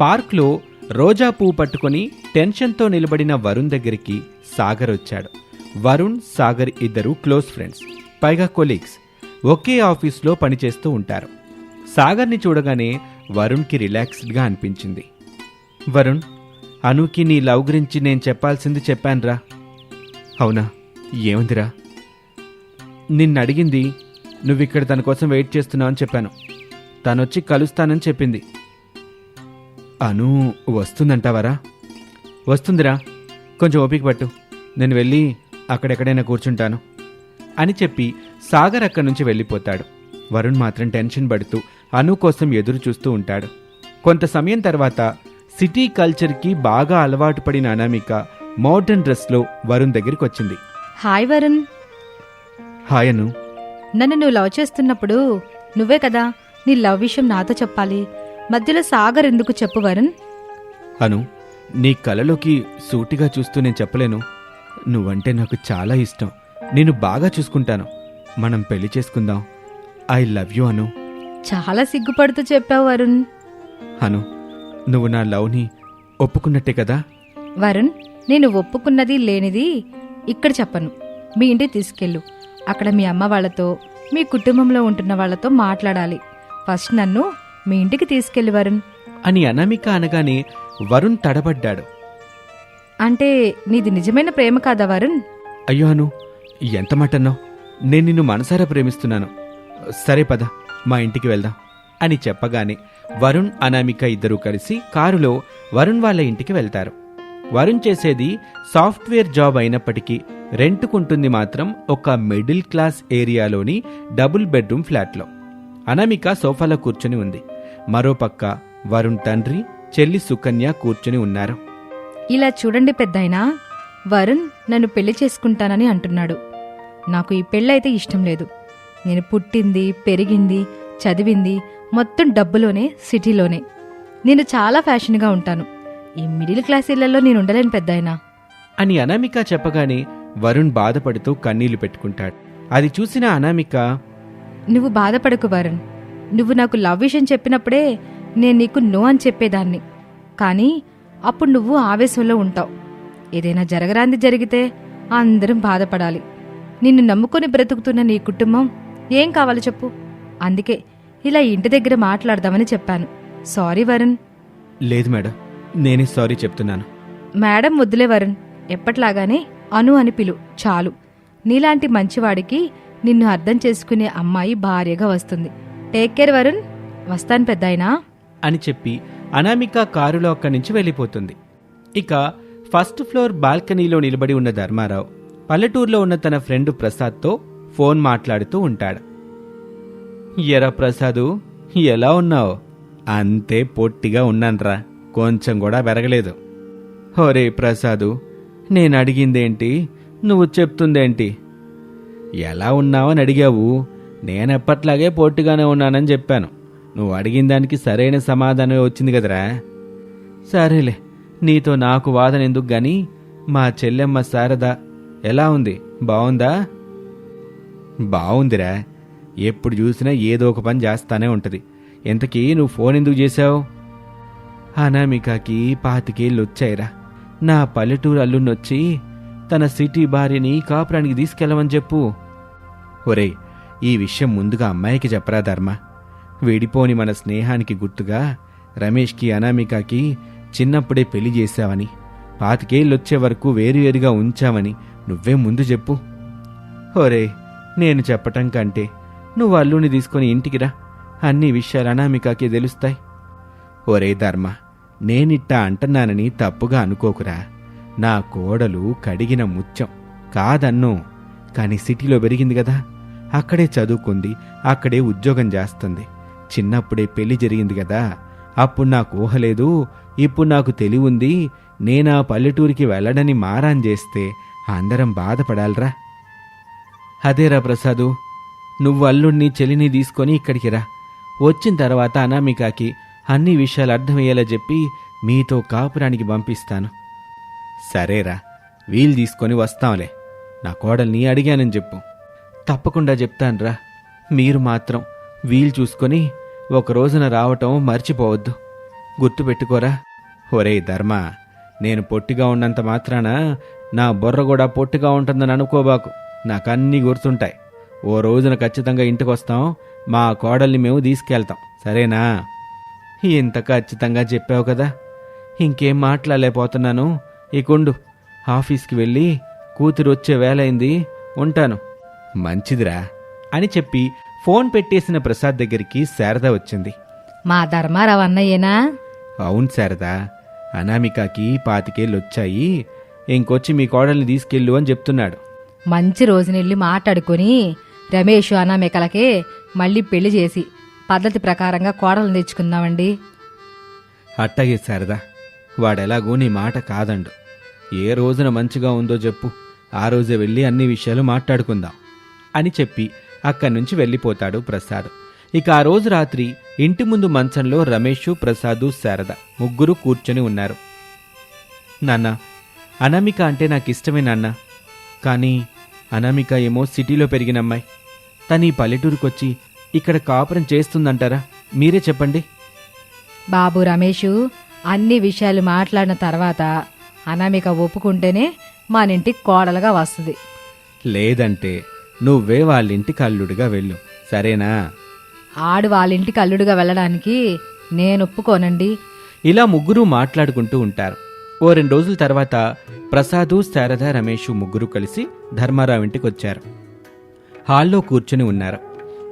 పార్క్లో రోజా పువ్వు పట్టుకొని టెన్షన్తో నిలబడిన వరుణ్ దగ్గరికి సాగర్ వచ్చాడు. వరుణ్ సాగర్ ఇద్దరు క్లోజ్ ఫ్రెండ్స్ పైగా కొలీగ్స్. ఒకే ఆఫీస్లో పనిచేస్తూ ఉంటారు. సాగర్ని చూడగానే వరుణ్కి రిలాక్స్డ్గా అనిపించింది. వరుణ్ అనుకి నీ లవ్ గురించి నేను చెప్పాల్సింది చెప్పానురా. అవునా? ఏముందిరా? నిన్ను అడిగింది నువ్విక్కడ తన కోసం వెయిట్ చేస్తున్నావు అని చెప్పాను. తనొచ్చి కలుస్తానని చెప్పింది. అను వస్తుందంటావరా? వస్తుందిరా కొంచెం ఓపిక పట్టు. నేను వెళ్ళి అక్కడెక్కడైనా కూర్చుంటాను అని చెప్పి సాగర్ అక్కడి నుంచి వెళ్ళిపోతాడు. వరుణ్ మాత్రం టెన్షన్ పడుతూ అను కోసం ఎదురు చూస్తూ ఉంటాడు. కొంత సమయం తర్వాత సిటీ కల్చర్కి బాగా అలవాటు పడిన అనామిక మోడర్న్ డ్రెస్లో వరుణ్ దగ్గరికి వచ్చింది. హాయ్ వరుణ్. హాయ్ అను. నన్ను నువ్వు లవ్ చేస్తున్నప్పుడు నువ్వే కదా నీ లవ్ విషయం నాతో చెప్పాలి. మధ్యలో సాగర్ ఎందుకు చెప్పు వరుణ్? అను నీ కలలోకి సూటిగా చూస్తూ నేను చెప్పలేను. నువ్వంటే నాకు చాలా ఇష్టం. నేను బాగా చూసుకుంటాను. మనం పెళ్ళి చేసుకుందాం. I love you Anu. చాలా సిగ్గుపడుతూ చెప్పావు వరుణ్. అను నువ్వు నా లవ్ని ఒప్పుకున్నట్టే కదా? వరుణ్ నేను ఒప్పుకున్నది లేనిది ఇక్కడ చెప్పను. మీ ఇంటికి తీసుకెళ్ళు. అక్కడ మీ అమ్మ వాళ్ళతో మీ కుటుంబంలో ఉంటున్న వాళ్ళతో మాట్లాడాలి. ఫస్ట్ నన్ను మీ ఇంటికి తీసుకెళ్ళి వరుణ్. అని అనామిక అనగానే వరుణ్ తడబడ్డాడు. అంటే నీది నిజమైన ప్రేమ కాదా వరుణ్? అయ్యో అను ఎంత మాటన్నావు నేను నిన్ను మనసారా ప్రేమిస్తున్నాను. సరే పద మా ఇంటికి వెళ్దాం అని చెప్పగానే వరుణ్ అనామిక ఇద్దరూ కలిసి కారులో వరుణ్ వాళ్ళ ఇంటికి వెళ్తారు. వరుణ్ చేసేది సాఫ్ట్వేర్ జాబ్ అయినప్పటికీ రెంట్కుంటుంది మాత్రం ఒక మిడిల్ క్లాస్ ఏరియాలోని డబుల్ బెడ్రూమ్ ఫ్లాట్లో. అనామిక సోఫాలో కూర్చుని ఉంది. మరోపక్క వరుణ్ తండ్రి చెల్లి సుకన్య కూర్చుని ఉన్నారు. ఇలా చూడండి పెద్దాయనా వరుణ్ నన్ను పెళ్ళి చేసుకుంటానని అంటున్నాడు. నాకు ఈ పెళ్ళైతే ఇష్టం లేదు. నేను పుట్టింది పెరిగింది చదివింది మొత్తం డబ్బులోనే సిటీలోనే. నేను చాలా ఫ్యాషన్గా ఉంటాను. ఈ మిడిల్ క్లాస్ ఇళ్ళలో నేను ఉండలేను పెద్దాయనా. అని అనామిక చెప్పగానే వరుణ్ బాధపడుతూ కన్నీళ్ళు పెట్టుకుంటాడు. అది చూసిన అనామిక నువ్వు బాధపడకు వరుణ్. నువ్వు నాకు లవ్ విషయం చెప్పినప్పుడే నేను నీకు నో అని చెప్పేదాన్ని. కానీ అప్పుడు నువ్వు ఆవేశంలో ఉంటావు. ఏదైనా జరగరాంది జరిగితే అందరం బాధపడాలి. నిన్ను నమ్ముకొని బ్రతుకుతున్న నీ కుటుంబం ఏం కావాలి చెప్పు? అందుకే ఇలా ఇంటి దగ్గర మాట్లాడదామని చెప్పాను. సారీ వరుణ్. లేదు మేడం నేనే సారీ చెప్తున్నాను. మేడం వద్దులే వరుణ్. ఎప్పట్లాగానే అను అని పిలు. చాలు. నీలాంటి మంచివాడికి నిన్ను అర్థం చేసుకునే అమ్మాయి భార్యగా వస్తుంది. టేక్ కేర్ వరుణ్ వస్తాను పెద్దాయనా? అని చెప్పి అనామిక కారులో అక్కడి నుంచి వెళ్ళిపోతుంది. ఇక ఫస్ట్ ఫ్లోర్ బాల్కనీలో నిలబడి ఉన్న ధర్మారావు పల్లెటూరులో ఉన్న తన ఫ్రెండ్ ప్రసాద్తో ఫోన్ మాట్లాడుతూ ఉంటాడు. ఎరా ప్రసాదు ఎలా ఉన్నావు? అంతే పొట్టిగా ఉన్నాన్రా కొంచెం కూడా పెరగలేదు. హోరే ప్రసాదు నేను అడిగిందేంటి? నువ్వు చెప్తుందేంటి? ఎలా ఉన్నావని అడిగావు? నేనెప్పట్లాగే పొట్టిగానే ఉన్నానని చెప్పాను. నువ్వు అడిగిన దానికి సరైన సమాధానం వచ్చింది కదరా? సరేలే నీతో నాకు వాదన ఎందుకు గాని? మా చెల్లెమ్మ శారద ఎలా ఉంది? బావుందా? బావుందిరా. ఎప్పుడు చూసినా ఏదో ఒక పని చేస్తానే ఉంటుంది. ఎంతకీ నువ్వు ఫోన్ ఎందుకు చేశావు? అనామికకి పాతికేళ్ళు వచ్చాయిరా. నా పల్లెటూరు అల్లున్నొచ్చి తన సిటీ భార్యని కాపురానికి తీసుకెళ్ళమని చెప్పు. ఒరేయ్ ఈ విషయం ముందుగా అమ్మాయికి చెప్పరా ధర్మ? విడిపోని మన స్నేహానికి గుర్తుగా రమేష్కి అనామికకి చిన్నప్పుడే పెళ్ళి చేశావని పాతికేళ్ళొచ్చే వరకు వేరువేరుగా ఉంచావని నువ్వే ముందు చెప్పు. ఒరే నేను చెప్పటం కంటే నువ్వు అల్లుని తీసుకొని ఇంటికి రా. అన్ని విషయాలు అనామికకి తెలుస్తాయి. ఒరే ధర్మ నేనిట్టా అంటున్నానని తప్పుగా అనుకోకురా. నా కోడలు కడిగిన ముత్యం కాదన్నో కాని సిటీలో పెరిగింది కదా. అక్కడే చదువుకుంది అక్కడే ఉద్యోగం చేస్తుంది. చిన్నప్పుడే పెళ్ళి జరిగింది కదా అప్పుడు నాకు ఊహలేదు ఇప్పుడు నాకు తెలివుంది నేనా పల్లెటూరికి వెళ్ళడని మారాన్ చేస్తే అందరం బాధపడాలరా. అదేరా ప్రసాదు నువ్వు అల్లుణ్ణి చెలిని తీసుకొని ఇక్కడికి రా. వచ్చిన తర్వాత అనామికాకి అన్ని విషయాలు అర్థమయ్యేలా చెప్పి మీతో కాపురానికి పంపిస్తాను. సరేరా వీలు తీసుకొని వస్తాంలే. నా కోడల్ని అడిగానని చెప్పు. తప్పకుండా చెప్తానురా. మీరు మాత్రం వీలు చూసుకొని ఒక రోజున రావటం మర్చిపోవద్దు. గుర్తుపెట్టుకోరా ఒరేయ్ ధర్మ నేను పొట్టిగా ఉన్నంత మాత్రాన నా బుర్ర కూడా పొట్టిగా ఉంటుందని అనుకోబాకు. నాకన్నీ గుర్తుంటాయి. ఓ రోజున ఖచ్చితంగా ఇంటికొస్తాం మా కోడల్ని మేము తీసుకెళ్తాం. సరేనా? ఇంత ఖచ్చితంగా చెప్పావు కదా. ఇంకేం మాట్లాడలేకపోతున్నాను. ఇకుండు ఆఫీస్కి వెళ్ళి కూతురు వచ్చే వేలైంది ఉంటాను. మంచిదిరా అని చెప్పి ఫోన్ పెట్టేసిన ప్రసాద్ దగ్గరికి శారద వచ్చింది. మా ధర్మారావు అన్నయ్యేనా? అవును శారదా అనామికకి పాతికేళ్ళు వచ్చాయి ఇంకొచ్చి మీ కోడల్ని తీసుకెళ్ళు అని చెప్తున్నాడు. మంచి రోజునెళ్ళి మాట్లాడుకొని రమేష్ అనామికలకే మళ్ళీ పెళ్ళి చేసి పద్ధతి ప్రకారంగా కోడలను తెచ్చుకుందామండి. అట్టగే శారదా వాడెలాగూ నీ మాట కాదండు. ఏ రోజున మంచిగా ఉందో చెప్పు ఆ రోజే వెళ్ళి అన్ని విషయాలు మాట్లాడుకుందాం. అని చెప్పి అక్కడి నుంచి వెళ్ళిపోతాడు ప్రసాద్. ఇక ఆ రోజు రాత్రి ఇంటి ముందు మంచంలో రమేషు ప్రసాదు శారద ముగ్గురు కూర్చొని ఉన్నారు. నాన్న అనామిక అంటే నాకు ఇష్టమే నాన్న. కానీ అనామిక ఏమో సిటీలో పెరిగిన అమ్మాయి. తను ఈ పల్లెటూరుకొచ్చి ఇక్కడ కాపురం చేస్తుందంటారా? మీరే చెప్పండి. బాబు రమేషు అన్ని విషయాలు మాట్లాడిన తర్వాత అనామిక ఒప్పుకుంటేనే మానింటికి కోడలుగా వస్తుంది. లేదంటే నువ్వే వాళ్ళింటికి అల్లుడిగా వెళ్ళు. సరేనా? ఆడు వాళ్ళింటికి అల్లుడుగా వెళ్ళడానికి నేను ఒప్పుకోనండి. ఇలా ముగ్గురు మాట్లాడుకుంటూ ఉంటారు. ఓ రెండు రోజుల తర్వాత ప్రసాదు శారద రమేష్ ముగ్గురు కలిసి ధర్మారావు ఇంటికి వచ్చారు హాల్లో కూర్చుని ఉన్నారు.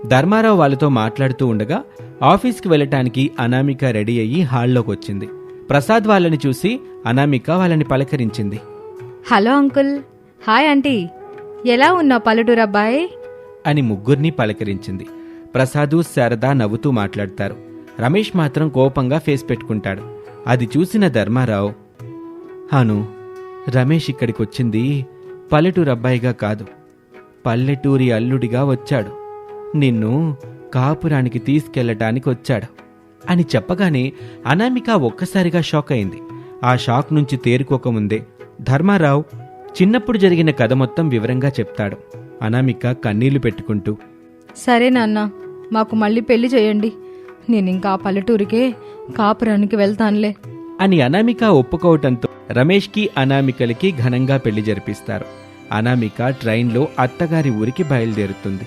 ధర్మారావు వాళ్ళతో మాట్లాడుతూ ఉండగా ఆఫీస్కి వెళ్ళటానికి అనామిక రెడీ అయ్యి హాల్లోకి వచ్చింది ప్రసాద్ వాళ్ళని చూసి అనామిక వాళ్ళని పలకరించింది. Hello uncle. Hi aunty. ఎలా ఉన్నా పల్లెటూరు అని ముగ్గురిని పలకరించింది. ప్రసాదు శారద నవ్వుతూ మాట్లాడతారు. రమేష్ మాత్రం కోపంగా ఫేస్ పెట్టుకుంటాడు. అది చూసిన ధర్మారావు అను రమేష్ ఇక్కడికి వచ్చింది పల్లెటూరు అబ్బాయిగా కాదు. పల్లెటూరి అల్లుడిగా వచ్చాడు. నిన్ను కాపురానికి తీసుకెళ్ళటానికి వచ్చాడు. అని చెప్పగానే అనామిక ఒక్కసారిగా షాక్ అయింది ఆ షాక్ నుంచి తేరుకోకముందే ధర్మారావు చిన్నప్పుడు జరిగిన కథ మొత్తం వివరంగా చెప్తాడు. అనామిక కన్నీళ్ళు పెట్టుకుంటూ సరే నాన్న మాకు మళ్ళీ పెళ్ళి చేయండి. నేను ఇంకా ఆ పల్లెటూరికే కాపురానికి వెళ్తానులే. అని అనామిక ఒప్పుకోవటంతో రమేష్కి అనామికలకి ఘనంగా పెళ్ళి జరిపిస్తారు. అనామిక ట్రైన్లో అత్తగారి ఊరికి బయలుదేరుతుంది.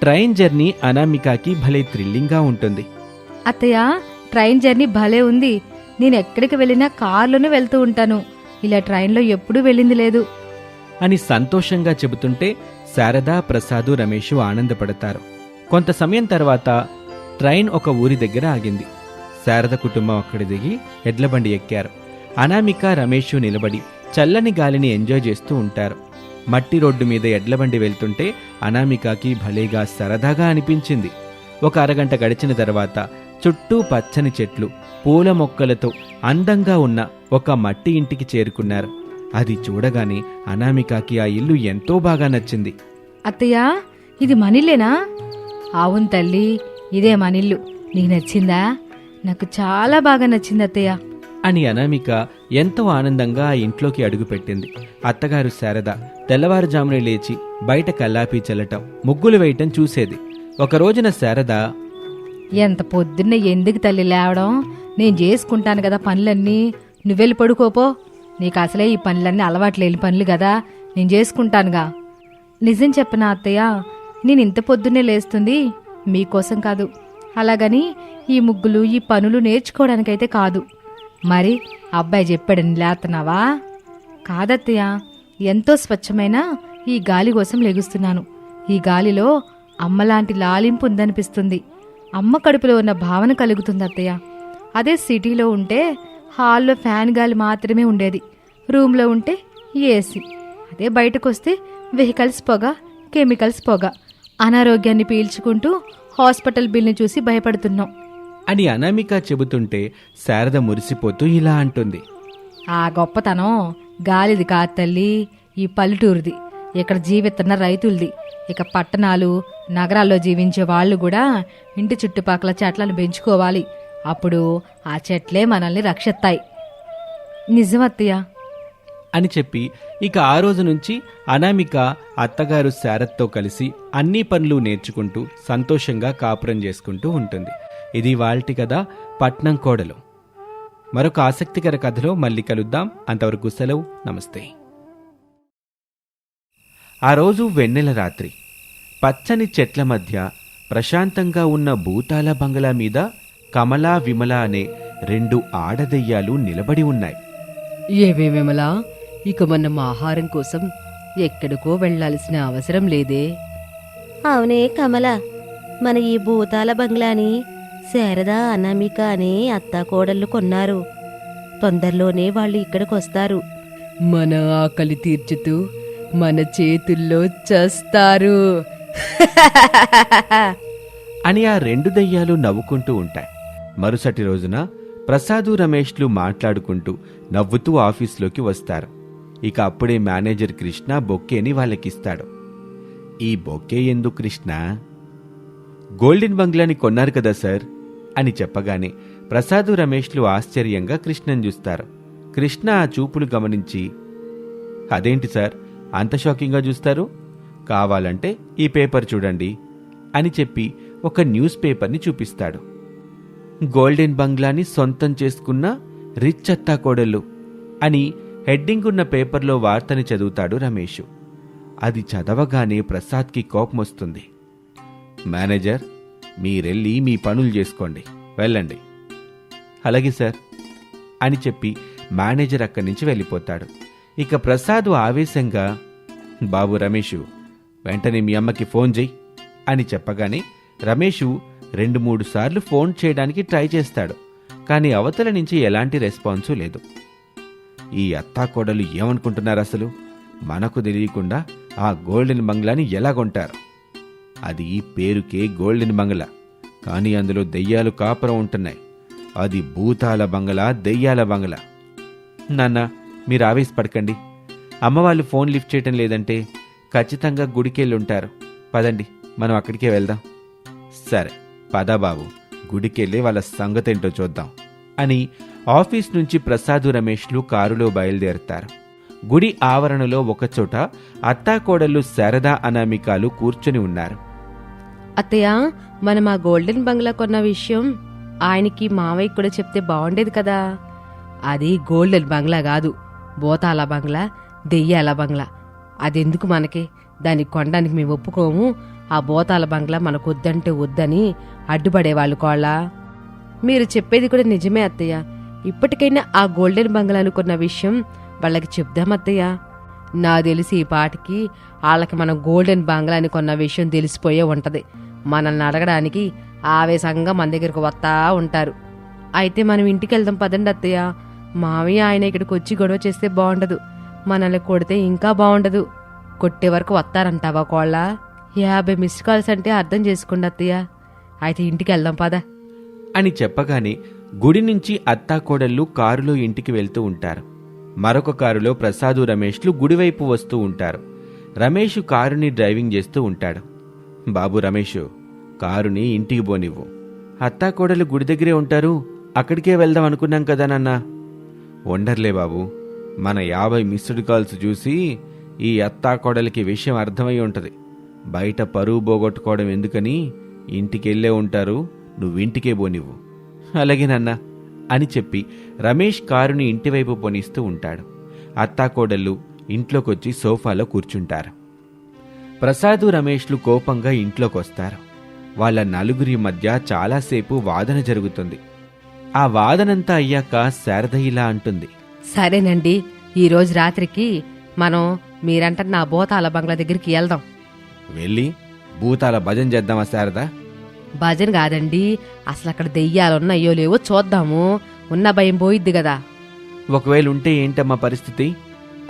ట్రైన్ జర్నీ అనామికకి భలే థ్రిల్లింగ్గా ఉంటుంది. అత్తయ్య ట్రైన్ జర్నీ భలే ఉంది. నేను ఎక్కడికి వెళ్ళినా కారులోనే వెళ్తూ ఉంటాను. ఇలా ట్రైన్లో ఎప్పుడూ వెళ్ళింది లేదు. అని సంతోషంగా చెబుతుంటే శారదా ప్రసాదు రమేషు ఆనందపడతారు. కొంత సమయం తర్వాత ట్రైన్ ఒక ఊరి దగ్గర ఆగింది. శారద కుటుంబం అక్కడ దిగి ఎడ్లబండి ఎక్కారు. అనామిక రమేషు నిలబడి చల్లని గాలిని ఎంజాయ్ చేస్తూ ఉంటారు. మట్టి రోడ్డు మీద ఎడ్లబండి వెళ్తుంటే అనామికకి భలేగా సరదాగా అనిపించింది. ఒక అరగంట గడిచిన తర్వాత చుట్టూ పచ్చని చెట్లు పూల మొక్కలతో అందంగా ఉన్న ఒక మట్టి ఇంటికి చేరుకున్నారు. అది చూడగానే అనామికకి ఆ ఇల్లు ఎంతో బాగా నచ్చింది. అత్తయ్య ఇది మనిల్లేనా? అవును తల్లి ఇదే మనిల్లు. నీకు నచ్చిందా? నాకు చాలా బాగా నచ్చింది అత్తయ్య. అని అనామిక ఎంతో ఆనందంగా ఆ ఇంట్లోకి అడుగుపెట్టింది. అత్తగారు శారద తెల్లవారుజామున లేచి బయట కల్లాపి చల్లటం ముగ్గులు వేయటం చూసేది. ఒక రోజున శారద ఎంత పొద్దున్నే ఎందుకు తల్లి లేవడం? నేను చేసుకుంటాను కదా పనులన్నీ. నువ్వెళ్ళి పడుకోపో. నీకు అసలే ఈ పనులన్నీ అలవాటు లేని పనులు కదా నేను చేసుకుంటానుగా. నిజం చెప్పనా అత్తయ్య? నేను ఇంత పొద్దున్నే లేస్తుంది. మీకోసం కాదు. అలాగని ఈ ముగ్గులు ఈ పనులు నేర్చుకోవడానికైతే కాదు. మరి అబ్బాయి చెప్పాడని లేస్తున్నావా కాదత్తయ్య. ఎంతో స్వచ్ఛమైన ఈ గాలి కోసం లెగుస్తున్నాను. ఈ గాలిలో అమ్మలాంటి లాలింపు ఉందనిపిస్తుంది. అమ్మ కడుపులో ఉన్న భావన కలుగుతుంది అత్తయ్య. అదే సిటీలో ఉంటే హాల్లో ఫ్యాన్ గాలి మాత్రమే ఉండేది. రూమ్లో ఉంటే ఏసీ. అదే బయటకు వస్తే వెహికల్స్ పొగ కెమికల్స్ పొగ. అనారోగ్యాన్ని పీల్చుకుంటూ హాస్పిటల్ బిల్ని చూసి భయపడుతున్నాం. అని అనామిక చెబుతుంటే శారద మురిసిపోతూ ఇలా అంటుంది. ఆ గొప్పతనం గాలిది కాదు తల్లి ఈ పల్లెటూరుది. ఇక్కడ జీవిస్తున్న రైతులది. ఇక పట్టణాలు నగరాల్లో జీవించే వాళ్ళు కూడా ఇంటి చుట్టుపక్కల చెట్లను పెంచుకోవాలి. అప్పుడు ఆ చెట్లే మనల్ని రక్షిస్తాయి. నిజం అని చెప్పి ఇక ఆ రోజు నుంచి అనామిక అత్తగారు శారత్తో కలిసి అన్ని పనులు నేర్చుకుంటూ సంతోషంగా కాపురం చేసుకుంటూ ఉంటుంది. ఇది వాల్టి కదా పట్నం కోడలు. మరొక ఆసక్తికర కథలో మళ్ళీ కలుద్దాం. అంతవరకు సెలవు. నమస్తే. ఆ రోజు వెన్నెల రాత్రి. పచ్చని చెట్ల మధ్య ప్రశాంతంగా ఉన్న భూతాల బంగ్లా మీద కమలా విమల అనే రెండు ఆడదెయ్యాలు నిలబడి ఉన్నాయి. ఏవే విమలా ఇక మనం ఆహారం కోసం ఎక్కడికో వెళ్ళాల్సిన అవసరం లేదే. అవునే కమల మన ఈ భూతాల బంగ్లాని శారద అనామిక అనే అత్తాకోడళ్ళు కొన్నారు. తొందరలోనే వాళ్ళు ఇక్కడికి వస్తారు మన ఆకలి తీర్చుతూ మన చేతుల్లో చస్తారు. అని ఆ రెండు దెయ్యాలు నవ్వుకుంటూ ఉంటాయి. మరుసటి రోజున ప్రసాదు రమేష్లు మాట్లాడుకుంటూ నవ్వుతూ ఆఫీస్లోకి వస్తారు. ఇక అప్పుడే మేనేజర్ కృష్ణ బొక్కేని వాళ్ళకిస్తాడు. ఈ బొక్కే ఎందుకు కృష్ణ? గోల్డెన్ బంగ్లాని కొన్నారు కదా సార్? అని చెప్పగానే ప్రసాదు రమేష్లు ఆశ్చర్యంగా కృష్ణను చూస్తారు. కృష్ణ ఆ చూపులు గమనించి అదేంటి సార్? అంత షాకింగ్గా చూస్తారు? కావాలంటే ఈ పేపర్ చూడండి అని చెప్పి ఒక న్యూస్ పేపర్ని చూపిస్తాడు. గోల్డెన్ బంగ్లాని సొంతం చేసుకున్న రిచ్ అత్తాకోడళ్ళు అని హెడ్డింగ్ ఉన్న పేపర్లో వార్తని చదువుతాడు రమేష్. అది చదవగానే ప్రసాద్కి కోపం వస్తుంది. మేనేజర్ మీరెళ్ళి మీ పనులు చేసుకోండి. వెళ్ళండి. అలాగే సార్. అని చెప్పి మేనేజర్ అక్కడి నుంచి వెళ్ళిపోతాడు. ఇక ప్రసాద్ ఆవేశంగా బాబు రమేషు వెంటనే మీ అమ్మకి ఫోన్ చేయి అని చెప్పగానే రమేషు రెండు మూడు సార్లు ఫోన్ చేయడానికి ట్రై చేస్తాడు కానీ అవతల నుంచి ఎలాంటి రెస్పాన్సు లేదు. ఈ అత్తాకోడలు ఏమనుకుంటున్నారు అసలు? మనకు తెలియకుండా ఆ గోల్డెన్ బంగ్లాని ఎలా కొంటారు? అది పేరుకే గోల్డెన్ బంగ్లా కానీ అందులో దెయ్యాలు కాపురం ఉంటున్నాయి. అది భూతాల బంగ్లా దెయ్యాల బంగ్లా. నాన్న మీరు ఆవేశపడకండి. అమ్మవాళ్ళు ఫోన్ లిఫ్ట్ చేయటం లేదంటే ఖచ్చితంగా గుడికెళ్ళి ఉంటారు. పదండి మనం అక్కడికే వెళ్దాం. సరే. పదాబాబు గుడికెళ్ళి వాళ్ళ సంగతేంటో చూద్దాం అని ఆఫీస్ నుంచి ప్రసాదు రమేష్లు కారులో బయలుదేరుతారు. గుడి ఆవరణలో ఒకచోట అత్తాకోడళ్ళు శారదా అనామికాలు కూర్చుని ఉన్నారు. అత్తయ్య మనం ఆ గోల్డెన్ బంగ్లా కొన్న విషయం ఆయనకి మావయ్య కూడా చెప్తే బాగుండేది కదా. అది గోల్డెన్ బంగ్లా కాదు బోతాల బంగ్లా దెయ్యాల బంగ్లా. అదెందుకు మనకి? దాన్ని కొనడానికి మేము ఒప్పుకోము ఆ బోతాల బంగ్లా మనకు వద్దంటే వద్దని అడ్డుపడేవాళ్ళు కోళ్ళ. మీరు చెప్పేది కూడా నిజమే అత్తయ్య. ఇప్పటికైనా ఆ గోల్డెన్ బంగ్లా అనుకున్న విషయం వాళ్ళకి చెప్దాం అత్తయ్య. నా తెలిసి ఈ పాటికి వాళ్ళకి మనం గోల్డెన్ బంగ్లా అనుకున్న విషయం తెలిసిపోయే ఉంటది. మనల్ని అడగడానికి ఆవేశంగా మన దగ్గరకు వస్తా ఉంటారు. అయితే మనం ఇంటికి వెళ్దాం పదండి అత్తయ్య. మావయ్య ఆయన ఇక్కడికి వచ్చి గొడవ చేస్తే బాగుండదు. మనల్ని కొడితే ఇంకా బాగుండదు. కొట్టే వరకు వస్తారంటావా కోళ్ళ? యాభై మిస్ కాల్స్ అంటే అర్థం చేసుకోండి అత్తయ్య. అయితే ఇంటికి వెళ్దాం పద. అని చెప్పగానే గుడి నుంచి అత్తాకోడళ్ళు కారులో ఇంటికి వెళ్తూ ఉంటారు. మరొక కారులో ప్రసాదు రమేష్లు గుడివైపు వస్తూ ఉంటారు. రమేష్ కారుని డ్రైవింగ్ చేస్తూ ఉంటాడు. బాబు రమేష్ కారుని ఇంటికి పోనివ్వు అత్తాకోడలు గుడి దగ్గరే ఉంటారు. అక్కడికే వెళ్దాం అనుకున్నాం కదా నాన్న. వండర్లే బాబు. మన యాభై మిస్డ్ కాల్స్ చూసి ఈ అత్తాకోడలికి విషయం అర్థమై ఉంటది. బయట పరువు పోగొట్టుకోవడం ఎందుకని ఇంటికెళ్ళే ఉంటారు నువ్వింటికే పోనివ్వు అలాగే నాన్న అని చెప్పి రమేష్ కారుని ఇంటివైపు పోనిస్తూ ఉంటాడు. అత్తాకోడళ్ళు ఇంట్లోకొచ్చి సోఫాలో కూర్చుంటారు. ప్రసాదు రమేష్లు కోపంగా ఇంట్లోకొస్తారు. వాళ్ళ నలుగురి మధ్య చాలాసేపు వాదన జరుగుతుంది. ఆ వాదనంతా అయ్యాక శారద ఇలా అంటుంది. సరేనండి ఈరోజు రాత్రికి మనం మీరంటే నా బోతాల బంగ్లా దగ్గరికి వెళ్దాం. వెళ్ళి భూతాల భజన చేద్దామా శారదా? భజన కాదండి. అసలు అక్కడ దెయ్యాలు ఉన్నాయో లేవో చూద్దాము. ఉన్న భయం పోయిద్ది కదా. ఒకవేళ ఉంటే ఏంటమ్మా పరిస్థితి?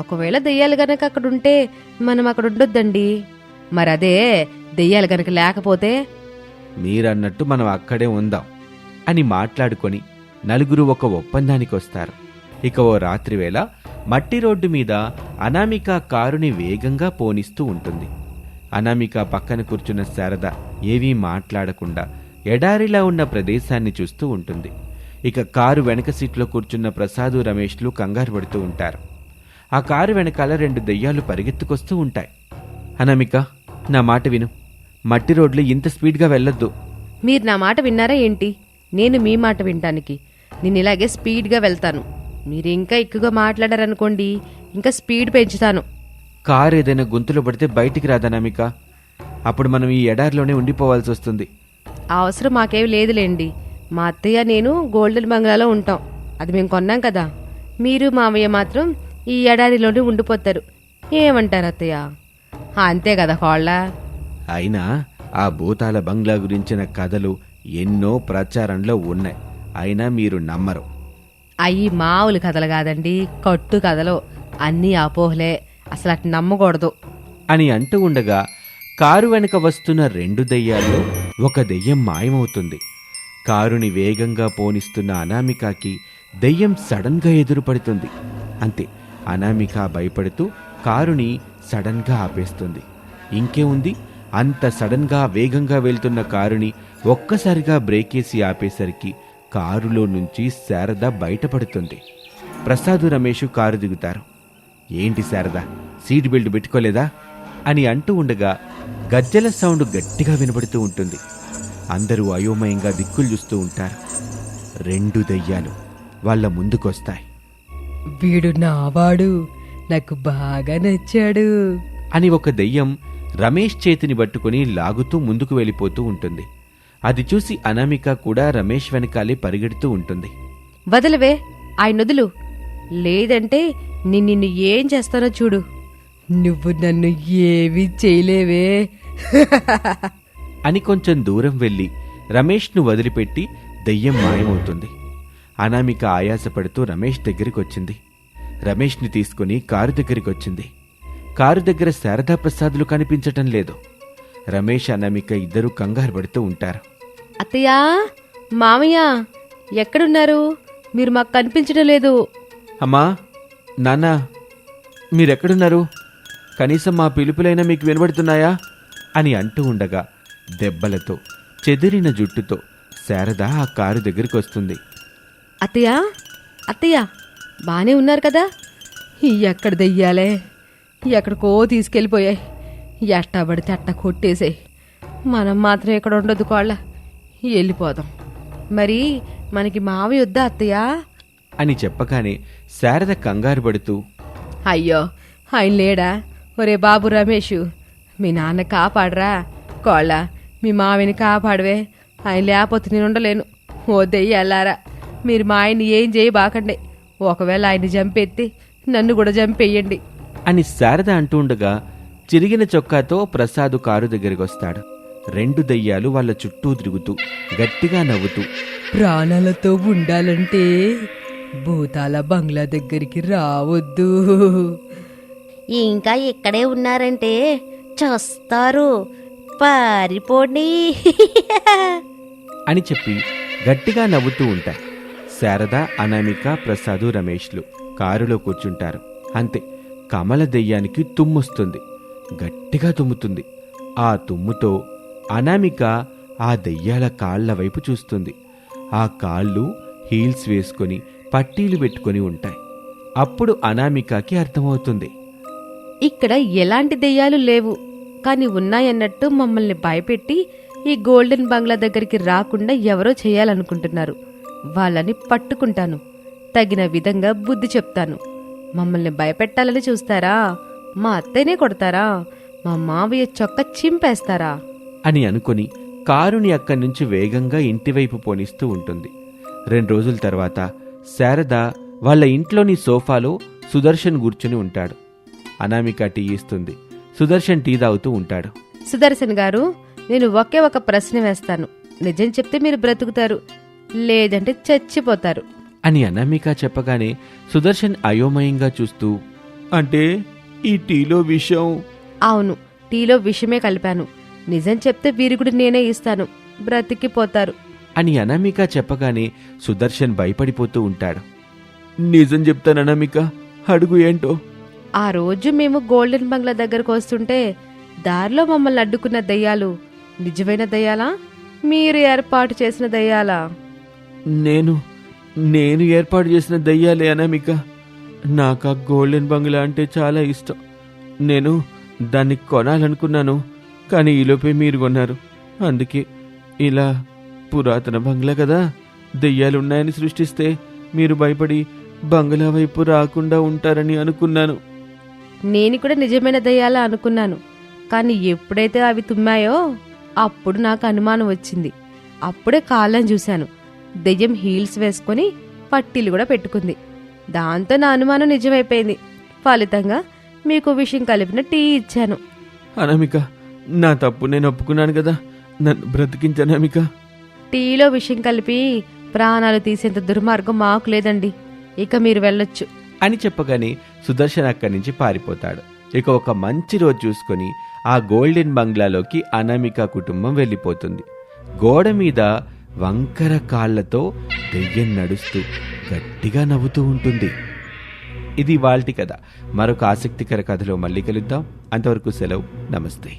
ఒకవేళ దెయ్యాలు గనక అక్కడ ఉంటే మనం అక్కడ ఉండొద్దండి. మరి అదే దెయ్యాలు గనక లేకపోతే? మీరన్నట్టు మనం అక్కడే ఉందాం అని మాట్లాడుకొని నలుగురు ఒక ఒప్పందానికి వస్తారు. ఇక ఓ రాత్రివేళ మట్టి రోడ్డు మీద అనామిక కారుని వేగంగా పోనిస్తూ ఉంటుంది. అనామిక పక్కన కూర్చున్న శారద ఏవీ మాట్లాడకుండా ఎడారిలా ఉన్న ప్రదేశాన్ని చూస్తూ ఉంటుంది. ఇక కారు వెనక సీట్లో కూర్చున్న ప్రసాదు రమేష్లు కంగారు పడుతూ ఉంటారు. ఆ కారు వెనకాల రెండు దెయ్యాలు పరిగెత్తుకొస్తూ ఉంటాయి. అనామిక నా మాట విను. మట్టి రోడ్లు ఇంత స్పీడ్గా వెళ్ళొద్దు. మీరు నా మాట విన్నారా ఏంటి? నేను మీ మాట వినటానికి. నేను ఇలాగే స్పీడ్గా వెళ్తాను. మీరు ఇంకా ఎక్కువగా మాట్లాడారనుకోండి ఇంకా స్పీడ్ పెంచుతాను. కారు ఏదైనా గుంతలో పడితే బయటికి రాదా అనామిక అప్పుడు మనం ఈ ఎడారిలోనే ఉండిపోవాల్సి వస్తుంది. ఆ అవసరం మాకేం లేదులేండి. మా అత్తయ్య నేను గోల్డెన్ బంగ్లాలో ఉంటాం. అది మేము కొన్నాం కదా. మీరు మామయ్య మాత్రం ఈ ఎడారిలోనే ఉండిపోతారు. ఏమంటారు అత్తయ్య? అంతే కదా కోళ్ళ? అయినా ఆ భూతాల బంగ్లా గురించిన కథలు ఎన్నో ప్రచారంలో ఉన్నాయి. అయినా మీరు నమ్మరు. అవి మామూలు కథలు కాదండి కట్టు కథలు. అన్నీ అపోహలే. అసలు అటు నమ్మకూడదు. అని అంటూ ఉండగా కారు వెనక వస్తున్న రెండు దెయ్యాల్లో ఒక దెయ్యం మాయమవుతుంది. కారుని వేగంగా పోనిస్తున్న అనామికకి దెయ్యం సడన్గా ఎదురుపడుతుంది. అంతే అనామిక భయపడుతూ కారుని సడన్గా ఆపేస్తుంది. ఇంకే ఉంది అంత సడన్గా వేగంగా వెళ్తున్న కారుని ఒక్కసారిగా బ్రేకేసి ఆపేసరికి కారులో నుంచి శారద బయటపడుతుంది. ప్రసాదు రమేష్ కారు దిగుతారు. ఏంటి శారద సీట్ బెల్ట్ పెట్టుకోలేదా? అని అంటూ ఉండగా గజ్జల సౌండ్ గట్టిగా వినబడుతూ ఉంటుంది. అందరూ అయోమయంగా దిక్కులు చూస్తూ ఉంటారు. రెండు దెయ్యాలు వాళ్ళ ముందుకొస్తాయి. వీడు నావాడు నాకు బాగా నచ్చాడు. అని ఒక దెయ్యం రమేష్ చేతిని పట్టుకుని లాగుతూ ముందుకు వెళ్ళిపోతూ ఉంటుంది. అది చూసి అనామిక కూడా రమేష్ వెనకాలే పరిగెడుతూ ఉంటుంది. వదలవే ఆయన వదులు లేదంటే నేను నిన్ను ఏం చేస్తానో చూడు. నువ్వు నన్ను ఏమీ చేయలేవే. అని కొంచెం దూరం వెళ్ళి రమేష్ను వదిలిపెట్టి దెయ్యం మాయమవుతుంది. అనామిక ఆయాసపడుతూ రమేష్ దగ్గరికి వచ్చింది రమేష్ని తీసుకుని కారు దగ్గరికి వచ్చింది కారు దగ్గర శారదా ప్రసాదులు కనిపించటం లేదు. రమేష్ అనామిక ఇద్దరూ కంగారు పడుతూ ఉంటారు. అత్తయ్యా మామయ్య ఎక్కడున్నారు? మీరు మాకు కనిపించడం లేదు. అమ్మా నాన్నా మీరెక్కడున్నారు? కనీసం మా పిలుపులైనా మీకు వినబడుతున్నాయా? అని అంటూ ఉండగా దెబ్బలతో చెదిరిన జుట్టుతో శారద ఆ కారు దగ్గరికి వస్తుంది అత్తయ్య అత్తయ్య బానే ఉన్నారు కదా? ఎక్కడ దెయ్యాలే? ఎక్కడికో తీసుకెళ్ళిపోయాయి. ఎట్టా పడితే అట్ట కొట్టేసాయి. మనం మాత్రం ఇక్కడ ఉండదు కోళ్ళ. వెళ్ళిపోదాం. మరి మనకి మావి వద్దా అత్తయ్య? అని చెప్పగానే శారద కంగారు పడుతూ అయ్యో ఆయన లేడా? ఒరే బాబు రమేషు మీ నాన్న కాపాడరా? కోళ్ళ మీ మావిని కాపాడవే. ఆయన లేకపోతే నేను ఉండలేను. ఓ దెయ్యాలారా మీరు మా ఆయన్ని ఏం చేయబాకండి. ఒకవేళ ఆయన్ని చంపెత్తి నన్ను కూడా చంపేయండి. అని శారద అంటూ ఉండగా చిరిగిన చొక్కాతో ప్రసాదు కారు దగ్గరికి వస్తాడు రెండు దయ్యాలు వాళ్ళ చుట్టూ తిరుగుతూ గట్టిగా నవ్వుతూ ప్రాణాలతో ఉండాలంటే భూతాల బంగ్లా దగ్గరికి రావద్దు. ఇంకా ఇక్కడే ఉన్నారంటే చస్తారు. పారిపోండి. అని చెప్పి గట్టిగా నవ్వుతూ ఉంటాయి. శారద అనామిక ప్రసాదు రమేష్లు కారులో కూర్చుంటారు. అంతే కమల దెయ్యానికి తుమ్మొస్తుంది. గట్టిగా తుమ్ముతుంది. ఆ తుమ్ముతో అనామిక ఆ దెయ్యాల కాళ్ళ వైపు చూస్తుంది. ఆ కాళ్ళు హీల్స్ వేసుకొని పట్టీలు పెట్టుకొని ఉంటాయి. అప్పుడు అనామికకి అర్థమవుతుంది. ఇక్కడ ఎలాంటి దెయ్యాలు లేవు. కానీ ఉన్నాయన్నట్టు మమ్మల్ని భయపెట్టి ఈ గోల్డెన్ బంగ్లా దగ్గరికి రాకుండా ఎవరో చేయాలనుకుంటున్నారు. వాళ్ళని పట్టుకుంటాను. తగిన విధంగా బుద్ధి చెప్తాను. మమ్మల్ని భయపెట్టాలని చూస్తారా? మా అత్తయ్యనే కొడతారా? మా మావయ్య చొక్క చింపేస్తారా? అని అనుకొని కారుని అక్కడి నుంచి వేగంగా ఇంటివైపు పోనిస్తూ ఉంటుంది. రెండు రోజుల తర్వాత శారద వాళ్ళ ఇంట్లోని సోఫాలో సుదర్శన్ కూర్చుని ఉంటాడు. అనామిక టీ ఇస్తుంది. సుదర్శన్ టీ తాగుతూ ఉంటాడు. సుదర్శన్ గారు నేను ఒకే ఒక ప్రశ్న వేస్తాను. నిజం చెప్తే మీరు బ్రతుకుతారు. లేదంటే చచ్చిపోతారు. అని అనామిక చెప్పగానే సుదర్శన్ అయోమయంగా చూస్తూ అంటే ఈ టీలో విషం? అవును టీలో విషమే కలిపాను. నిజం చెప్తే వీరుగుడు నేనే ఇస్తాను. బ్రతికిపోతారు. అని అనామిక చెప్పగానే సుదర్శన్ భయపడిపోతూ ఉంటాడు. నిజం చెప్తాను అనామిక అడుగు ఏంటో? ఆ రోజు మేము గోల్డెన్ బంగ్లా దగ్గరకు వస్తుంటే దారిలో మమ్మల్ని అడ్డుకున్న దయ్యాలు నిజమైన దయ్యాలా? మీరు ఏర్పాటు చేసిన దయ్యాలా? నేను నేను ఏర్పాటు చేసిన దయ్యాలే అనామిక. నాకు ఆ గోల్డెన్ బంగ్లా అంటే చాలా ఇష్టం. నేను దాన్ని కొనాలనుకున్నాను కానీ ఈలోపే మీరు కొన్నారు. అందుకే ఇలా పురాతన బంగ్లా కదా. దెయ్యాలున్నాయని సృష్టిస్తే మీరు భయపడి బంగ్లా వైపు రాకుండా ఉంటారని అనుకున్నాను. నేను కూడా నిజమైన దయ్యాలా అనుకున్నాను. కానీ ఎప్పుడైతే అవి తుమ్మాయో అప్పుడు నాకు అనుమానం వచ్చింది. అప్పుడే కాళ్ళని చూశాను. దెయ్యం హీల్స్ వేసుకొని పట్టీలు కూడా పెట్టుకుంది. దాంతో నా అనుమానం నిజమైపోయింది. ఫలితంగా మీకు విషయం కలిపిన టీ ఇచ్చాను. అనామిక నా తప్పు నేను ఒప్పుకున్నాను కదా. నన్ను బ్రతికించనామిక టీలో విషయం కలిపి ప్రాణాలు తీసేంత దుర్మార్గం మాకు లేదండి. ఇక మీరు వెళ్ళొచ్చు. అని చెప్పగానే సుదర్శన్ అక్కడి నుంచి పారిపోతాడు. ఇక ఒక మంచి రోజు చూసుకొని ఆ గోల్డెన్ బంగ్లాలోకి అనామిక కుటుంబం వెళ్ళిపోతుంది. గోడ మీద వంకర కాళ్ళతో దెయ్యం నడుస్తూ గట్టిగా నవ్వుతూ ఉంటుంది. ఇది వాల్టి కథ. మరొక ఆసక్తికర కథలో మళ్ళీ కలుద్దాం. అంతవరకు సెలవు. నమస్తే.